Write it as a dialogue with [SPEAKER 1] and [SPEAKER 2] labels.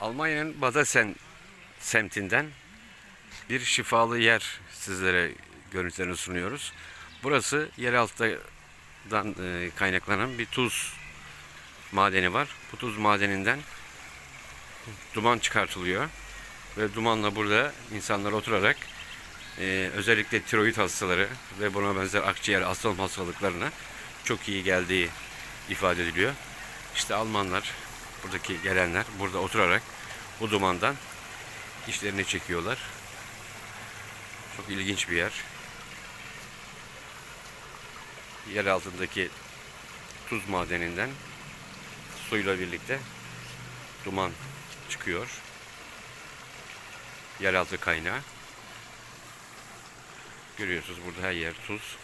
[SPEAKER 1] Almanya'nın Baden semtinden bir şifalı yer sizlere görüntülerini sunuyoruz. Burası yeraltıdan e, kaynaklanan bir tuz madeni var. Bu tuz madeninden duman çıkartılıyor. Ve dumanla burada insanlar oturarak e, özellikle tiroid hastaları ve buna benzer akciğer astım hastalıklarına çok iyi geldiği ifade ediliyor. İşte Almanlar, buradaki gelenler burada oturarak bu dumandan işlerini çekiyorlar. Çok ilginç bir yer. Yer altındaki tuz madeninden suyla birlikte duman çıkıyor. Yeraltı kaynağı. Görüyorsunuz burada her yer tuz.